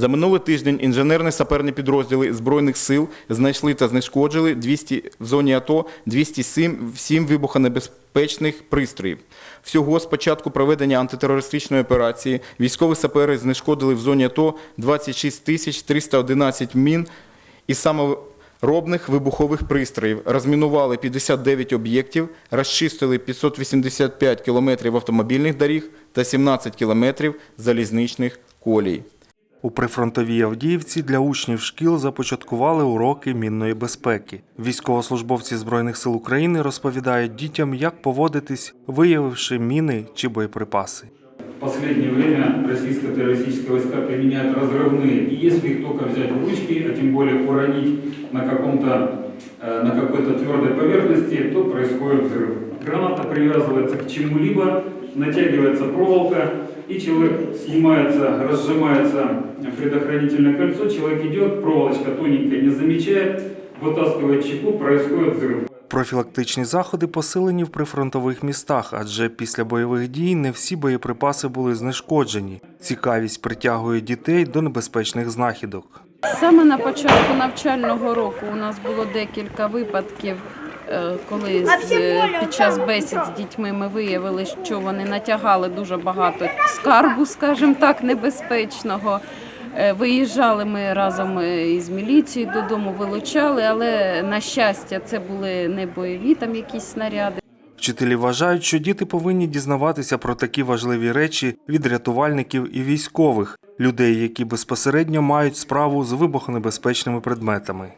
За минулий тиждень інженерні саперні підрозділи Збройних сил знайшли та знешкоджили 200, в зоні АТО 207 7 вибухонебезпечних пристроїв. Всього з початку проведення антитерористичної операції військові сапери знешкодили в зоні АТО 26 тисяч 311 мін і саморобних вибухових пристроїв, розмінували 59 об'єктів, розчистили 585 кілометрів автомобільних доріг та 17 кілометрів залізничних колій. У прифронтовій Авдіївці для учнів шкіл започаткували уроки мінної безпеки. Військовослужбовці Збройних сил України розповідають дітям, як поводитись, виявивши міни чи боєприпаси. В последнее время российско-террористические войска применяют разрывные. И если их только взять в ручки, а тем более уронить на, каком-то, э, на какой-то твердой поверхности, то происходит взрыв. Граната привязывается к чему-либо, натягивается проволока, и человек снимается, разжимается предохранительное кольцо, человек идет, проволочка тоненькая, не замечает, вытаскивает чеку, происходит взрыв. Профілактичні заходи посилені в прифронтових містах, адже після бойових дій не всі боєприпаси були знешкоджені. Цікавість притягує дітей до небезпечних знахідок. Саме на початку навчального року у нас було декілька випадків, коли з- е, під час бесід з дітьми ми виявили, що вони натягали дуже багато скарбу, скажімо так, небезпечного. Е, Виїжджали ми разом е, із міліцією додому, вилучали, але на щастя, це були не бойові там якісь снаряди. Вчителі вважають, що діти повинні дізнаватися про такі важливі речі від рятувальників і військових, людей, які безпосередньо мають справу з вибухонебезпечними предметами.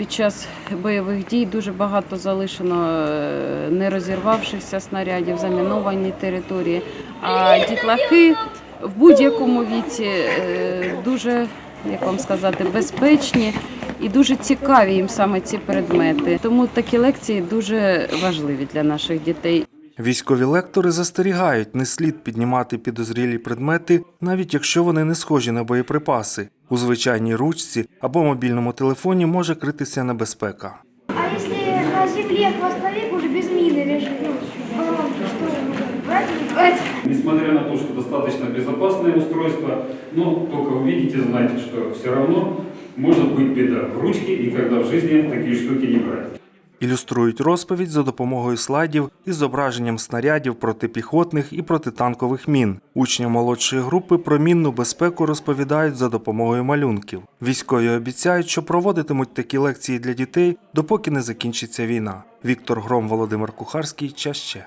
Під час бойових дій дуже багато залишено е, не розірвавшихся снарядів, заміновані території. А дітлахи в будь-якому віці е, дуже, як вам сказати, безпечні і дуже цікаві їм саме ці предмети. Тому такі лекції дуже важливі для наших дітей. Військові лектори застерігають, не слід піднімати підозрілі предмети, навіть якщо вони не схожі на боєприпаси. У звичайній ручці або мобільному телефоні може критися небезпека. А если на земле хвостовик уже без мины лежит, ну, головки, что нужно брать или брать? Несмотря на то, что достаточно безопасное устройство, но только увидите, знайте, что все равно может быть беда в ручке и когда в жизни такие штуки не брать. Ілюструють розповідь за допомогою слайдів із зображенням снарядів протипіхотних і протитанкових мін. Учні молодшої групи про мінну безпеку розповідають за допомогою малюнків. Військові обіцяють, що проводитимуть такі лекції для дітей, допоки не закінчиться війна. Віктор Гром, Володимир Кухарський. Час ще.